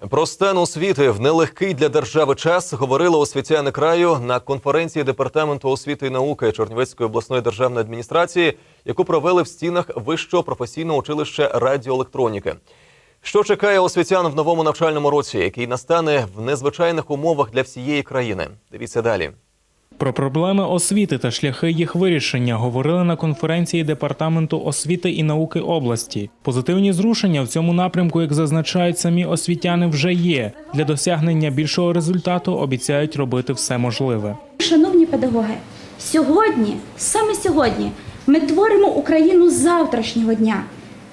Про стан освіти в нелегкий для держави час говорили освітяни краю на конференції департаменту освіти і науки Чернівецької обласної державної адміністрації, яку провели в стінах вищого професійного училища радіоелектроніки. Що чекає освітян в новому навчальному році, який настане в незвичайних умовах для всієї країни? Дивіться далі. Про проблеми освіти та шляхи їх вирішення говорили на конференції департаменту освіти і науки області. Позитивні зрушення в цьому напрямку, як зазначають самі освітяни, вже є. Для досягнення більшого результату обіцяють робити все можливе. Шановні педагоги, сьогодні, саме сьогодні, ми творимо Україну завтрашнього дня.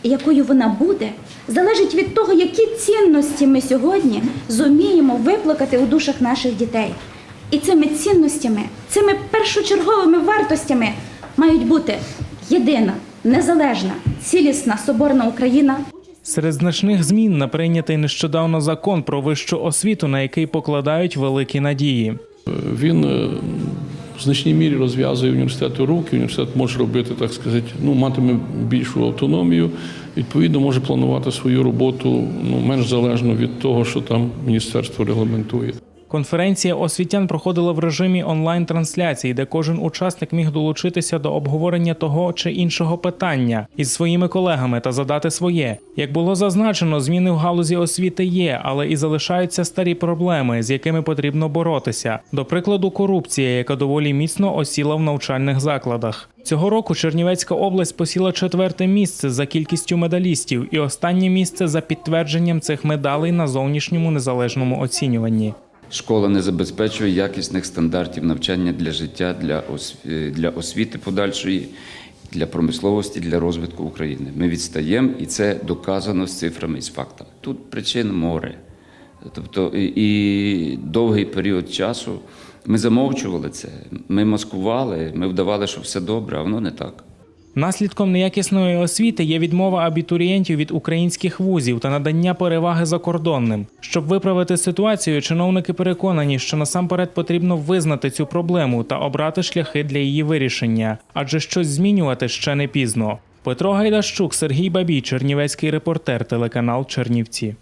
Якою вона буде, залежить від того, які цінності ми сьогодні зуміємо виплакати у душах наших дітей. І цими цінностями, цими першочерговими вартостями мають бути єдина, незалежна, цілісна соборна Україна, Серед значних змін на прийнятий нещодавно закон про вищу освіту, на який покладають великі надії. Він е, в значній мірі розв'язує університету руки. Університет може робити, так сказати, ну матиме більшу автономію. Відповідно, може планувати свою роботу ну менш залежно від того, що там міністерство регламентує. Конференція освітян проходила в режимі онлайн-трансляції, де кожен учасник міг долучитися до обговорення того чи іншого питання із своїми колегами та задати своє. Як було зазначено, зміни в галузі освіти є, але і залишаються старі проблеми, з якими потрібно боротися. До прикладу, корупція, яка доволі міцно осіла в навчальних закладах. Цього року Чернівецька область посіла четверте місце за кількістю медалістів і останнє місце за підтвердженням цих медалей на зовнішньому незалежному оцінюванні. Школа не забезпечує якісних стандартів навчання для життя, для осві- для освіти подальшої, для промисловості, для розвитку України. Ми відстаємо, і це доказано з цифрами і з фактами. Тут причин море. Тобто і довгий період часу ми замовчували це, ми маскували, ми вдавали, що все добре, а воно не так. Наслідком неякісної освіти є відмова абітурієнтів від українських вузів та надання переваги закордонним. Щоб виправити ситуацію, чиновники переконані, що насамперед потрібно визнати цю проблему та обрати шляхи для її вирішення, адже щось змінювати ще не пізно. Петро Гайдащук, Сергій Бабій, Чернівецький репортер, телеканал Чернівці.